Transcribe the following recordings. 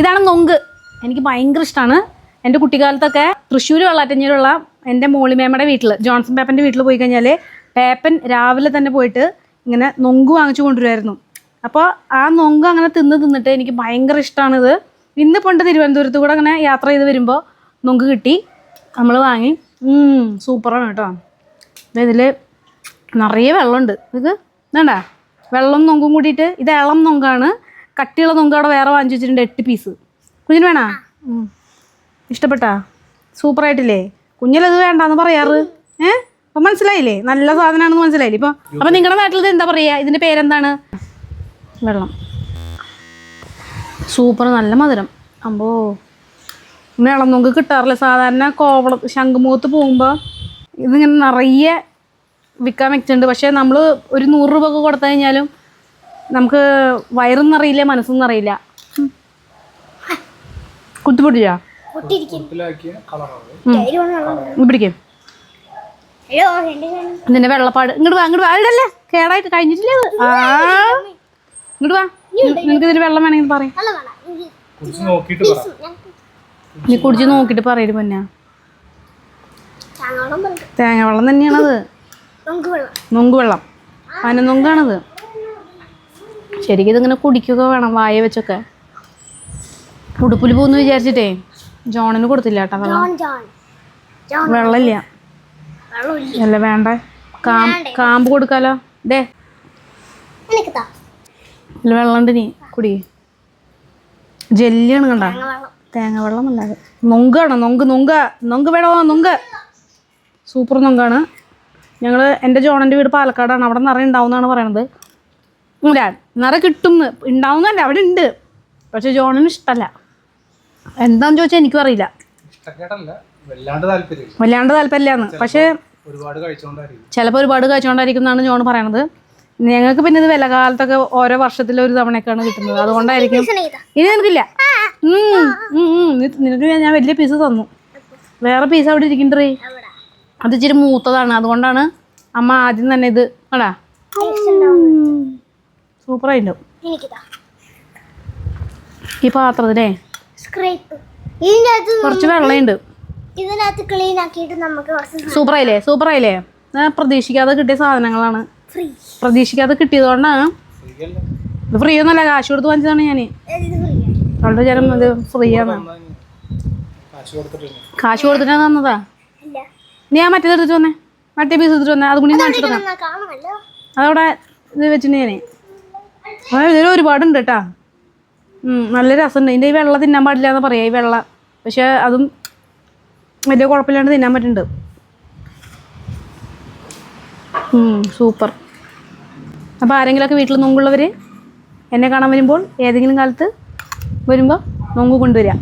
ഇതാണ് നൊങ്ക്. എനിക്ക് ഭയങ്കര ഇഷ്ടമാണ് എന്റെ കുട്ടിക്കാലത്തൊക്കെ തൃശ്ശൂർ വെള്ളാറ്റഞ്ഞിലുള്ള എന്റെ മോളിമേമ്മയുടെ വീട്ടിൽ ജോൺസൺ പേപ്പന്റെ വീട്ടിൽ പോയി കഴിഞ്ഞാൽ പേപ്പൻ രാവിലെ തന്നെ പോയിട്ട് ഇങ്ങനെ നൊങ്ക് വാങ്ങിച്ചു കൊണ്ടുവരുമായിരുന്നു. അപ്പോൾ ആ നൊങ്ക് അങ്ങനെ തിന്ന് തിന്നിട്ട് എനിക്ക് ഭയങ്കര ഇഷ്ടമാണിത് ഇന്ന് പണ്ട് തിരുവനന്തപുരത്ത് കൂടെ അങ്ങനെ യാത്ര ചെയ്ത് വരുമ്പോൾ നൊങ്ക് കിട്ടി നമ്മൾ വാങ്ങി. സൂപ്പറാണ് കേട്ടോ. ഇതിൽ നിറയെ വെള്ളമുണ്ട്. ഇത് വേണ്ട? വെള്ളം നൊങ്കും കൂടിയിട്ട് ഇത് ഇളം നൊങ്കാണ്. കട്ടിയുള്ള നൊങ്ക് അവിടെ വേറെ വാങ്ങിച്ചു വെച്ചിട്ടുണ്ട് എട്ട് പീസ് കുഞ്ഞിന് വേണോ? ഇഷ്ടപ്പെട്ടാ ഇഷ്ടപ്പെട്ടാ? സൂപ്പറായിട്ടില്ലേ? കുഞ്ഞിലത് വേണ്ടാന്ന് പറയാറ്. ഏ? അപ്പൊ മനസ്സിലായില്ലേ? നല്ല സാധനമാണെന്ന് മനസ്സിലായില്ലേ? ഇപ്പൊ അപ്പൊ നിങ്ങളുടെ നാട്ടിൽ ഇത് എന്താ പറയാ? ഇതിന്റെ പേരെന്താണ്? വെള്ളം. സൂപ്പർ നല്ല മധുരം. അമ്പോ ഇങ്ങനെ ഇളം കിട്ടാറില്ല. സാധാരണ കോവളം ശംഖുമുഖത്ത് പോകുമ്പോൾ ഇതിങ്ങനെ നിറയെ വിൽക്കാൻ വെച്ചിട്ടുണ്ട്. പക്ഷേ നമ്മൾ ഒരു നൂറ് രൂപ ഒക്കെ കൊടുത്തു കഴിഞ്ഞാലും നമുക്ക് വയറും നിറയില്ല മനസ്സും നിറയില്ല പിടിക്കും. ഇതിന്റെ വെള്ളപ്പാട്. ഇങ്ങോട്ട് വാ ഇങ്ങോട്ട് വാ. ഇടല്ലേ കേടായിട്ട് കഴിഞ്ഞിട്ടില്ല ആ. ഇങ്ങോട്ട് വാ. നിനക്ക് ഇതിന് വെള്ളം വേണമെങ്കിൽ പറയും. നീ കുടിച്ച് നോക്കിട്ട് പറയരു പൊന്നാ. തേങ്ങ വെള്ളം തന്നെയാണത്. നൊങ്ക് വെള്ളം. പന നൊങ്കാണത്. ശരിക്കും ഇതിങ്ങനെ കുടിക്കുക വേണം വായ വെച്ചൊക്കെ. ഉടുപ്പിൽ പോകുന്നു വിചാരിച്ചിട്ടേ ജോണിന് കൊടുത്തില്ല കേട്ടോ വെള്ളം. വെള്ളമില്ല. അല്ല വേണ്ട. കാമ്പ് കൊടുക്കാലോ. അല്ല വെള്ളം വെള്ളമുണ്ട് നീ കുടി. ജെല്ലിയാണ് കണ്ട. തേങ്ങ വെള്ളം. അല്ലാതെ നൊങ്കാണ് നൊങ്ക് നൊങ്ക നൊങ്ക്. വേണോ? നൊങ്ക്. സൂപ്പർ നൊങ്കാണ്. ഞങ്ങൾ എന്റെ ജോണന്റെ വീട് പാലക്കാടാണ്. അവിടെ നിറ ഉണ്ടാവും എന്നാണ് പറയണത്. ഇല്ല നിറ കിട്ടും ഉണ്ടാവുന്നല്ല അവിടെ ഉണ്ട് പക്ഷെ ജോണിന് ഇഷ്ടല്ല. എന്താന്ന് ചോദിച്ചാൽ എനിക്കും അറിയില്ല. ഇഷ്ടക്കേടല്ല. വല്ലാണ്ട് താല്പര്യം വല്ലാണ്ട് താല്പര്യമില്ലാന്ന്. പക്ഷേ ഒരുപാട് കഴിച്ചോണ്ടായിരിക്കും. ചിലപ്പോൾ ഒരുപാട് കഴിച്ചുകൊണ്ടായിരിക്കും എന്നാണ് ജോൺ പറയണത്. ഞങ്ങൾക്ക് പിന്നെ ഇത് വില കാലത്തൊക്കെ ഓരോ വർഷത്തിൽ ഒരു തവണയൊക്കെയാണ് കിട്ടുന്നത്. അതുകൊണ്ടായിരിക്കും. ഇതാ ഇനി നിനക്കില്ല. ഉം, ഉം, ഉം. നിനക്ക് ഞാൻ വലിയ പീസ് തന്നു. വേറെ പീസ് അവിടെ ഇരിക്കണ്ടേ? അവിടെ. അത് ഇച്ചിരി മൂത്തതാണ്. അതുകൊണ്ടാണ് അമ്മ ആദ്യം തന്നെ ഇത്. ആടാ. സൂപ്പറായിട്ടുണ്ടാവും എനിക്കിതാ. ഈ പാത്രത്തിലേ കുറച്ച് വെള്ളമുണ്ട് ഇതിനകത്ത് ക്ലീൻ ആക്കിയിട്ട് നമുക്ക് കുറച്ച് സൂപ്പറായില്ലേ? സൂപ്പറായില്ലേ? പ്രതീക്ഷിക്കാതെ കിട്ടിയ സാധനങ്ങളാണ്. ഫ്രീ പ്രതീക്ഷിക്കാതെ കിട്ടിയതുകൊണ്ടാണ് ഇത് ഫ്രീ ഒന്നല്ല കാശ് കൊടുത്ത് വാങ്ങിച്ചതാണ് ഞാൻ അവളുടെ ജനം ഇത് ഫ്രീ ആണ്. കാശ് കൊടുത്തിട്ടാ തന്നതാ. നീ ആ മറ്റേത് എടുത്തിട്ട് വന്നേ. മറ്റേ പീസ് എടുത്തിട്ട് വന്നേ. അതും കൂടി കാണിച്ചിട്ട് അതവിടെ ഇത് വെച്ചിട്ട് ഞാനേ. ആ ഇതിൽ ഒരുപാടുണ്ട് കേട്ടാ നല്ല രസമുണ്ട് ഇതിന്റെ ഈ വെള്ളം തിന്നാൻ പാടില്ല എന്ന് പറയാം ഈ വെള്ളം. പക്ഷെ അതും വലിയ കുഴപ്പമില്ലാണ്ട് തിന്നാൻ പറ്റുന്നുണ്ട് സൂപ്പർ. അപ്പോൾ ആരെങ്കിലുമൊക്കെ വീട്ടിൽ നൊങ്കുള്ളവർ എന്നെ കാണാൻ വരുമ്പോൾ ഏതെങ്കിലും കാലത്ത് വരുമ്പോൾ നൊങ്ക് കൊണ്ടുവരിക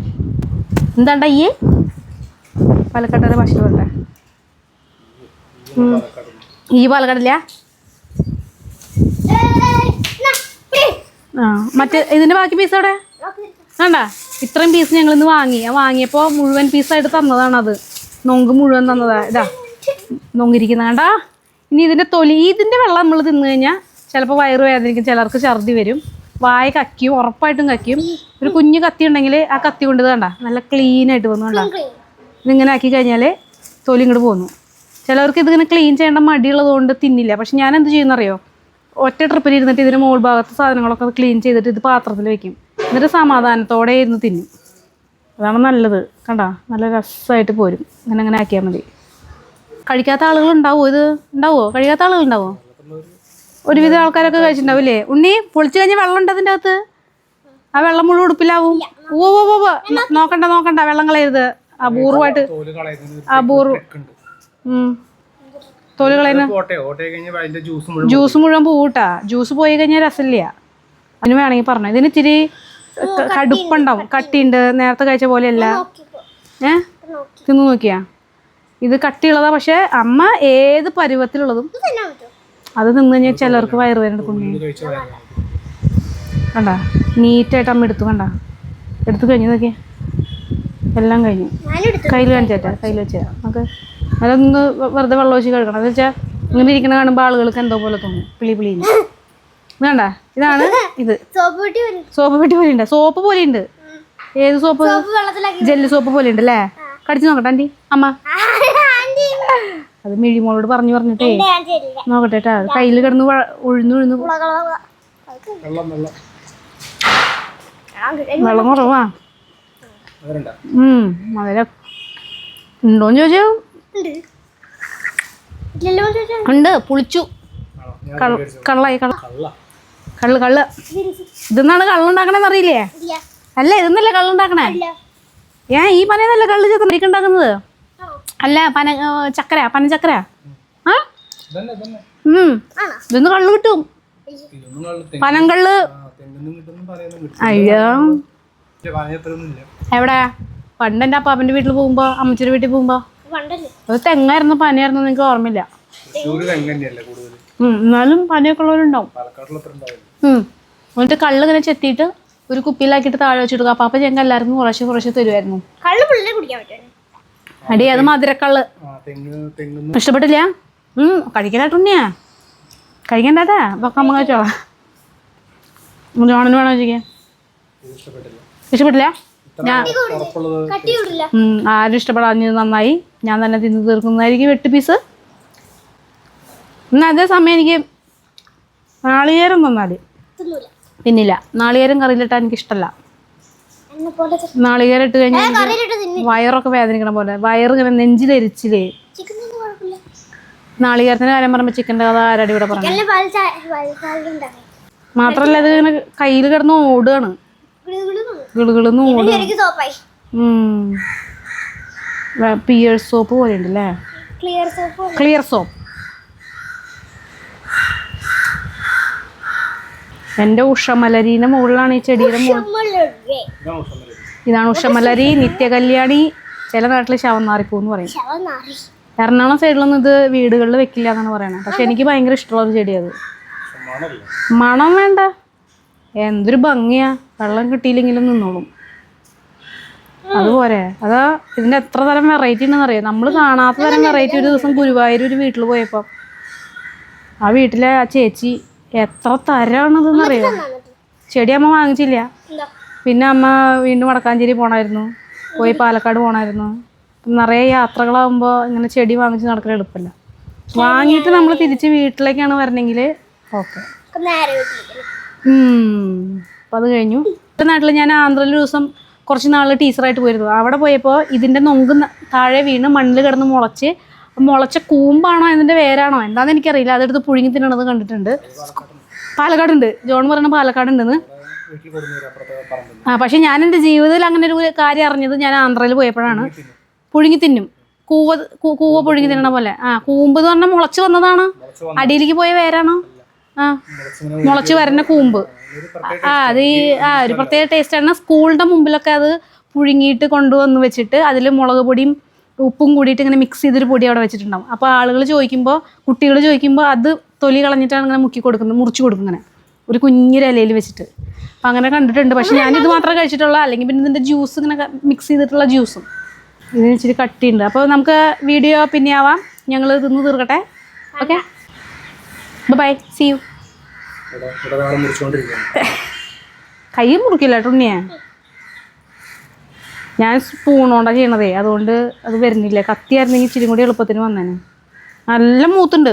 എന്താണ്ട ഈ? പാലക്കാട്ടുകാരെ ഭാഷ പറയട്ടെ. ഈ പാലക്കാടില്ല? ആ മറ്റേ ഇതിന്റെ ബാക്കി പീസ് അവിടെ വേണ്ട. ഇത്രയും പീസ് ഞങ്ങൾ ഇന്ന് വാങ്ങി. ആ വാങ്ങിയപ്പോൾ മുഴുവൻ പീസായിട്ട് തന്നതാണ് അത് നൊങ്ക് മുഴുവൻ തന്നതാ. ഇതാ. നൊങ്ങിരിക്കുന്ന കണ്ടാ? ഇനി ഇതിന്റെ തൊലി ഇതിന്റെ വെള്ളം നമ്മൾ തിന്നു കഴിഞ്ഞാൽ ചിലപ്പോൾ വയറ് വേദനിക്കും. ചിലർക്ക് ഛർദി വരും. വായ കക്കിയും ഉറപ്പായിട്ടും കക്കിയും. ഒരു കുഞ്ഞു കത്തി ഉണ്ടെങ്കിൽ ആ കത്തി കൊണ്ട് കണ്ട? നല്ല ക്ലീൻ ആയിട്ട് വന്നു കണ്ട? ഇതിങ്ങനെ ആക്കി കഴിഞ്ഞാൽ തൊലി ഇങ്ങോട്ട് പോന്നു. ചിലവർക്ക് ഇതിങ്ങനെ ക്ലീൻ ചെയ്യേണ്ട മടിയുള്ളത് കൊണ്ട് തിന്നില്ല. പക്ഷെ ഞാൻ എന്ത് ചെയ്യുന്നറിയോ? ഒറ്റ ട്രിപ്പിൽ ഇരുന്നിട്ട് ഇതിന് മുകൾ ഭാഗത്ത് സാധനങ്ങളൊക്കെ ക്ലീൻ ചെയ്തിട്ട് ഇത് പാത്രത്തിൽ വെക്കും. എന്നിട്ട് സമാധാനത്തോടെ ഇരുന്ന് തിന്നും. അതാണ് നല്ലത്. കണ്ടാ? നല്ല രസമായിട്ട് പോരും. അങ്ങനെ അങ്ങനെ ആക്കിയാൽ മതി. കഴിക്കാത്ത ആളുകൾ ഉണ്ടാവുമോ ഇത്? ഉണ്ടാവുമോ കഴിക്കാത്ത ആളുകൾ ഉണ്ടാവുമോ ഒരുവിധം ആൾക്കാരൊക്കെ കഴിച്ചിട്ടുണ്ടാവില്ലേ? ഉണ്ണി പൊളിച്ചു കഴിഞ്ഞാൽ വെള്ളം ഉണ്ട് അതിന്റെ അകത്ത്? ആ വെള്ളം മുഴുവൻ ഉടുപ്പിലാവും. ഓ ഓ ഓ. നോക്കണ്ട നോക്കണ്ട. വെള്ളം കളയരുത്. അപൂർവമായിട്ട് അപൂർവം. തൊലി കളയുന്ന ജ്യൂസ് മുഴുവൻ പൂട്ടാ. ജ്യൂസ് പോയി കഴിഞ്ഞാൽ രസമില്ല. അതിന് വേണമെങ്കിൽ പറഞ്ഞു. ഇതിന് ഇച്ചിരി കടുപ്പുണ്ടാവും. കട്ടിയുണ്ട്. നേരത്തെ കഴിച്ച പോലെയല്ല. ഏ? തിന്ന് നോക്കിയാ? ഇത് കട്ടിയുള്ളതാ പക്ഷെ അമ്മ ഏത് പരുവത്തിലുള്ളതും അത് നിന്ന് കഴിഞ്ഞാൽ ചിലർക്ക് വയറുവേദന കുഞ്ഞു. കണ്ട? നീറ്റായിട്ട് അമ്മ എടുത്തു കണ്ട? എടുത്തു കഴിഞ്ഞു നോക്കിയേ. എല്ലാം കഴിഞ്ഞു. കയ്യിൽ കാണിച്ചേട്ടാ? കയ്യിൽ വെച്ചാ നമുക്ക് അതൊന്ന് വെറുതെ വെള്ളം ഒഴിച്ച് കഴുകണം. എന്ന് വെച്ചാൽ ഇങ്ങനെ ഇരിക്കണ കാണുമ്പോൾ ആളുകൾക്ക് എന്തോ പോലെ തോന്നും. പിളി പിളി വേണ്ട. ഇതാണ് ഇത്. സോപ്പ് പൊട്ടി പോലെ ഉണ്ട് സോപ്പ് പോലെ ഉണ്ട് ഏത് സോപ്പ്? ജെല്ല് സോപ്പ് പോലെ ഉണ്ട് അല്ലേ കടിച്ചു നോക്കട്ടെ ആന്റി അമ്മ. അത് മിഴിമോളോട് പറഞ്ഞു പറഞ്ഞിട്ടേ. നോക്കട്ടെ കേട്ടാ കയ്യിൽ കിടന്ന് ഉഴുന്ന് ഉഴുന്ന് വെള്ളം കുറവാ. അവരുണ്ട ഉം. അതിലെ ഉണ്ടോന്ന് ചോദിച്ചു? ഉണ്ട്. ഇല്ലല്ലോ ഉണ്ട്. പുളിച്ചു. കള്ളായി കള്ള കള്ള. കള്ള്. കള്ള് ഇതെന്നാണ് കള്ളുണ്ടാക്കണേന്ന് അറിയില്ലേ? അല്ല ഇതെന്നല്ലേ കള്ളുണ്ടാക്കണേ? ഏ ഈ പനയെന്നല്ലേ കള്ള് ചേർത്ത് ഉണ്ടാക്കുന്നത്? അല്ല പന ചക്കര പനചക്കര. ആ? ഉം. ഇതൊന്ന് കള്ള് കിട്ടും. പനങ്കള്ള് ആ പറയുന്നു കിട്ടും അയ്യോ. എവിടെ? പണ്ട് എന്റെ അപ്പാപ്പന്റെ വീട്ടിൽ പോകുമ്പോ അമ്മച്ചിയുടെ വീട്ടിൽ പോകുമ്പോൾ പണ്ടല്ലേ അത് തെങ്ങായിരുന്നു പനിയായിരുന്നു നിങ്ങൾക്ക് ഓർമ്മയില്ല. എന്നാലും പനിയൊക്കെ ഉള്ളവരുണ്ടാവും. എന്നിട്ട് കള്ള് ഇങ്ങനെ ചെത്തിയിട്ട് ഒരു കുപ്പിയിലാക്കിയിട്ട് താഴെ വെച്ചിട്ട് അപ്പൊ ഞങ്ങൾക്ക് എല്ലാവർക്കും കുറച്ച് കുറച്ച് തരുമായിരുന്നു അടി അത് മധുരക്കള്ള്. ആ തെങ്ങ് തെങ്ങൊന്നും. ഇഷ്ടപ്പെട്ടില്ല? ഉം കഴിക്കലാട്ടുണ്ണിയാ കഴിക്കണ്ടാട്ടാ? അപ്പൊ അമ്മ കഴിച്ചോളാം. ജോണിന് വേണോ ചോദിക്കാൻ? ഇഷ്ടപ്പെട്ടില്ല? ഞാൻ ആരും ഇഷ്ടപ്പെടാഞ്ഞത് നന്നായി. ഞാൻ തന്നെ തിന്നു തീർക്കുന്നതായിരിക്കും എട്ട് പീസ്. എന്നാൽ അതേ സമയം എനിക്ക് നാളികേരം തന്നാൽ തിന്നൂല. തിന്നില്ല. നാളികേരം കറിയിലിട്ടാൽ എനിക്ക് ഇഷ്ടമല്ല നാളികേരം ഇട്ട് കഴിഞ്ഞാൽ കറിയിലിട്ട് വയറൊക്കെ വേദനിക്കണ പോലെ. വയറിങ്ങനെ നെഞ്ചിലരിച്ചില്ലേ ചിക്കൻ ഒന്നും കുഴപ്പമില്ല. നാളികേരത്തിന്റെ കാര്യം പറയുമ്പോൾ ചിക്കന്റെ കഥ ആരാടി ഇവിടെ പറഞ്ഞു? മാത്രല്ല ഇത് ഇങ്ങനെ കയ്യിൽ കിടന്ന് ഓടുകയാണ് എനിക്ക് സോപ്പായി പിയർ സോപ്പ് പോലെ ഉണ്ടല്ലേ ക്ലിയർ സോപ്പ് ക്ലിയർ സോപ്പ് എന്റെ ഉഷമലരീന്റെ മുകളിലാണ് ഈ ചെടിയുടെ ഇതാണ് ഉഷമലരി നിത്യകല്യാണി. ചില നാട്ടിൽ ശവന്നാറിപ്പൂ എന്ന് പറയും. നാറി എറണാകുളം സൈഡിലൊന്നും ഇത് വീടുകളിൽ വെക്കില്ല എന്നാണ് പറയണത്. പക്ഷെ എനിക്ക് ഭയങ്കര ഇഷ്ടമുള്ള ഒരു ചെടിയത് മണം വേണ്ട. എന്തൊരു ഭംഗിയാ. വെള്ളം കിട്ടിയില്ലെങ്കിലും നിന്നോളും. അതുപോലെ അതാ ഇതിന്റെ എത്ര തരം വെറൈറ്റി ഉണ്ടെന്ന് അറിയാം? നമ്മൾ കാണാത്ത തരം വെറൈറ്റി ഒരു ദിവസം ഗുരുവായൂർ ഒരു വീട്ടിൽ പോയപ്പോൾ ആ വീട്ടിലെ ആ ചേച്ചി എത്ര തരാണെന്നറിയോ അറിയാം? ചെടി അമ്മ വാങ്ങിച്ചില്ല. പിന്നെ അമ്മ വീണ്ടും വടക്കാഞ്ചേരി പോണായിരുന്നു. പോയി പാലക്കാട് പോണായിരുന്നു. നിറയെ യാത്രകളാകുമ്പോൾ ഇങ്ങനെ ചെടി വാങ്ങിച്ച് നടക്കാൻ എളുപ്പമല്ല വാങ്ങിയിട്ട് നമ്മൾ തിരിച്ച് വീട്ടിലേക്കാണ് വരണെങ്കിൽ ഓക്കെ. അപ്പം അത് കഴിഞ്ഞു. എന്റെ നാട്ടിൽ ഞാൻ ആന്ധ്രയിൽ ഒരു ദിവസം കുറച്ച് നാൾ ടീച്ചറായിട്ട് പോയിരുന്നു. അവിടെ പോയപ്പോൾ ഇതിന്റെ നൊങ്ക് താഴെ വീണ് മണ്ണിൽ കിടന്ന് മുളച്ച് മുളച്ച കൂമ്പാണോ ഇതിന്റെ വേരാണോ എന്താണെന്ന് എനിക്കറിയില്ല. അതെടുത്ത് പുഴുങ്ങി തിന്നണത് കണ്ടിട്ടുണ്ട്. പാലക്കാടുണ്ട്. ജോൺ പറഞ്ഞ പാലക്കാടുണ്ടെന്ന്. ആ പക്ഷെ ഞാൻ എന്റെ ജീവിതത്തിൽ അങ്ങനെ ഒരു കാര്യം അറിഞ്ഞത് ഞാൻ ആന്ധ്രയിൽ പോയപ്പോഴാണ്. പുഴുങ്ങി തിന്നും. കൂവ കൂവ പുഴുങ്ങി തിന്നണ പോലെ. ആ കൂമ്പ് എന്ന് പറഞ്ഞാൽ മുളച്ച് വന്നതാണ്. അടിയിലേക്ക് പോയ വേരാണോ മുളച്ച് വരുന്ന കൂമ്പ്. ആ അത് ഈ ആ ഒരു പ്രത്യേക ടേസ്റ്റ് ആണ്. സ്കൂളിന്റെ മുമ്പിലൊക്കെ അത് പുഴുങ്ങിയിട്ട് കൊണ്ടുവന്ന് വെച്ചിട്ട് അതിൽ മുളക് പൊടിയും ഉപ്പും കൂടിയിട്ട് ഇങ്ങനെ മിക്സ് ചെയ്തൊരു പൊടി അവിടെ വെച്ചിട്ടുണ്ടാവും. അപ്പോൾ ആളുകൾ ചോദിക്കുമ്പോൾ കുട്ടികൾ ചോദിക്കുമ്പോൾ അത് തൊലി കളഞ്ഞിട്ടാണ് ഇങ്ങനെ മുക്കി കൊടുക്കുന്നത് മുറിച്ച് കൊടുക്കും ഇങ്ങനെ. ഒരു കുഞ്ഞിരലയിൽ വെച്ചിട്ട്. അപ്പം അങ്ങനെ കണ്ടിട്ടുണ്ട്. പക്ഷെ ഇത് മാത്രമേ കഴിച്ചിട്ടുള്ളൂ. അല്ലെങ്കിൽ പിന്നെ ഇതിന്റെ ജ്യൂസ് ഇങ്ങനെ മിക്സ് ചെയ്തിട്ടുള്ള ജ്യൂസും ഇതിന് ഇച്ചിരി കട്ടിയുണ്ട്. അപ്പോൾ നമുക്ക് വീഡിയോ പിന്നെ ആവാം. ഞങ്ങൾ തിന്ന് തീർക്കട്ടെ. ഓക്കെ? ബൈ സി യു കൈ മുറിക്കില്ല ഉണ്ണിയെ. ഞാൻ സ്പൂണോണ്ടാ ചെയ്യണതേ അതുകൊണ്ട് അത് വരുന്നില്ല. കത്തിയായിരുന്നെങ്കിൽ ഇച്ചിരി കൂടി എളുപ്പത്തിന് വന്നേനെ. നല്ല മൂത്തുണ്ട്.